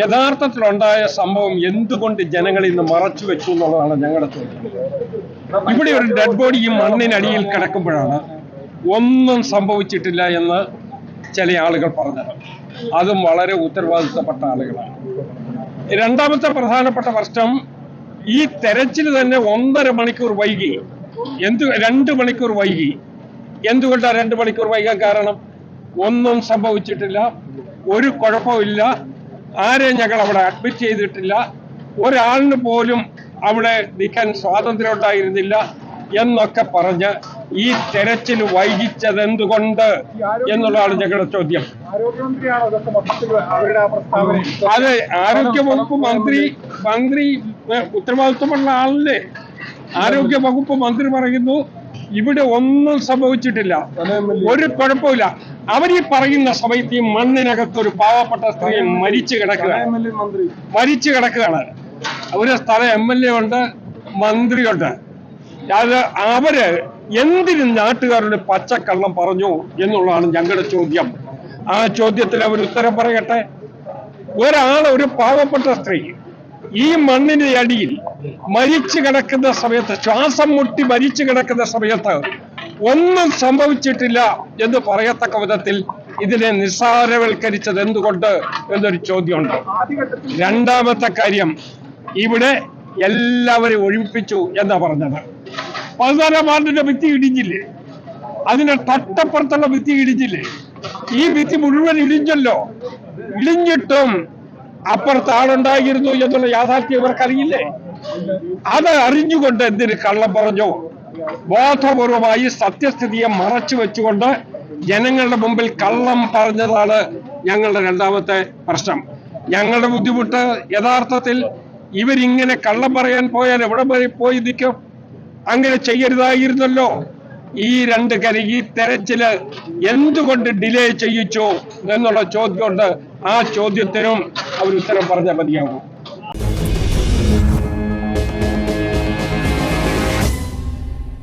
യഥാർത്ഥത്തിലുണ്ടായ സംഭവം എന്തുകൊണ്ട് ജനങ്ങൾ ഇന്ന് മറച്ചു വെച്ചു എന്നുള്ളതാണ് ഞങ്ങളുടെ ചോദ്യം. ഇവിടെ ഒരു ഡെഡ് ബോഡി ഈ മണ്ണിനടിയിൽ കിടക്കുമ്പോഴാണ് ഒന്നും സംഭവിച്ചിട്ടില്ല എന്ന് ചില ആളുകൾ പറഞ്ഞത്. അതും വളരെ ഉത്തരവാദിത്തപ്പെട്ട ആളുകളാണ്. രണ്ടാമത്തെ പ്രധാനപ്പെട്ട പ്രശ്നം ഈ തെരച്ചിൽ തന്നെ ഒന്നര മണിക്കൂർ വൈകി. എന്തു രണ്ട് മണിക്കൂർ വൈകി. എന്തുകൊണ്ടാണ് രണ്ട് മണിക്കൂർ വൈകാൻ കാരണം? ഒന്നും സംഭവിച്ചിട്ടില്ല. ഒരു കുഴപ്പമില്ല ആരെയും ഞങ്ങൾ അവിടെ അഡ്മിറ്റ് ചെയ്തിട്ടില്ല. ഒരാളിന് പോലും അവിടെ നിൽക്കാൻ സ്വാതന്ത്ര്യം ഉണ്ടായിരുന്നില്ല എന്നൊക്കെ പറഞ്ഞ് ഈ തെരച്ചിൽ വൈകിച്ചത് എന്തുകൊണ്ട് എന്നുള്ളതാണ് ഞങ്ങളുടെ ചോദ്യം. അത് ആരോഗ്യ വകുപ്പ് മന്ത്രി മന്ത്രി ഉത്തരവാദിത്വമുള്ള ആളല്ലേ? ആരോഗ്യ വകുപ്പ് മന്ത്രി പറയുന്നു ഇവിടെ ഒന്നും സംഭവിച്ചിട്ടില്ല. ഒരു കുഴപ്പമില്ല അവർ ഈ പറയുന്ന സമയത്ത് ഈ മണ്ണിനകത്ത് ഒരു പാവപ്പെട്ട സ്ത്രീ മരിച്ചു കിടക്കുക മരിച്ചു കിടക്കുകയാണ്. ഒരു സ്ഥലം എം എൽ എ ഉണ്ട് മന്ത്രിയുണ്ട്. അത് അവർ എന്തിന് നാട്ടുകാരുടെ പച്ചക്കള്ളം പറഞ്ഞു എന്നുള്ളതാണ് ഞങ്ങളുടെ ചോദ്യം. ആ ചോദ്യത്തിൽ അവർ ഉത്തരം പറയട്ടെ. ഒരാൾ ഒരു പാവപ്പെട്ട സ്ത്രീ ഈ മണ്ണിന്റെ അടിയിൽ മരിച്ചു കിടക്കുന്ന സമയത്ത് ശ്വാസം മുട്ടി മരിച്ചു കിടക്കുന്ന സമയത്ത് ഒന്നും സംഭവിച്ചിട്ടില്ല എന്ന് പറയത്തക്ക വിധത്തിൽ ഇതിനെ നിസ്സാരവൽക്കരിച്ചത് എന്തുകൊണ്ട് എന്നൊരു ചോദ്യമുണ്ട്. രണ്ടാമത്തെ കാര്യം ഇവിടെ എല്ലാവരെയും ഒഴിപ്പിച്ചു എന്നാ പറഞ്ഞത്. പതിനാലാം വാർഡിന്റെ ഭിത്തി ഇടിഞ്ഞില്ലേ? അതിന്റെ തട്ടപ്പുറത്തുള്ള ഭിത്തി ഇടിഞ്ഞില്ലേ? ഈ ഭിത്തി മുഴുവൻ ഇടിഞ്ഞല്ലോ. ഇടിഞ്ഞിട്ടും അപ്പുറത്ത് ആളുണ്ടായിരുന്നു എന്നുള്ള യാഥാർത്ഥ്യം ഇവർക്കറിയില്ലേ? അത് അറിഞ്ഞുകൊണ്ട് എന്തിന് കള്ളം പറഞ്ഞു? ബോധപൂർവമായി സത്യസ്ഥിതിയെ മറച്ചു വെച്ചുകൊണ്ട് ജനങ്ങളുടെ മുമ്പിൽ കള്ളം പറഞ്ഞതാണ് ഞങ്ങളുടെ രണ്ടാമത്തെ പ്രശ്നം. ഞങ്ങളുടെ ബുദ്ധിമുട്ട് യഥാർത്ഥത്തിൽ ഇവരിങ്ങനെ കള്ളം പറയാൻ പോയാൽ എവിടെ പോയി നിൽക്കും? അങ്ങനെ ചെയ്യരുതായിരുന്നല്ലോ. ഈ രണ്ട് കരി ഈ തെരച്ചിൽ എന്തുകൊണ്ട് ഡിലേ ചെയ്യിച്ചു എന്നുള്ള ചോദ്യമുണ്ട് ആ ചോദ്യത്തിനും അവർ ഉത്തരം പറഞ്ഞാൽ മതിയാകും.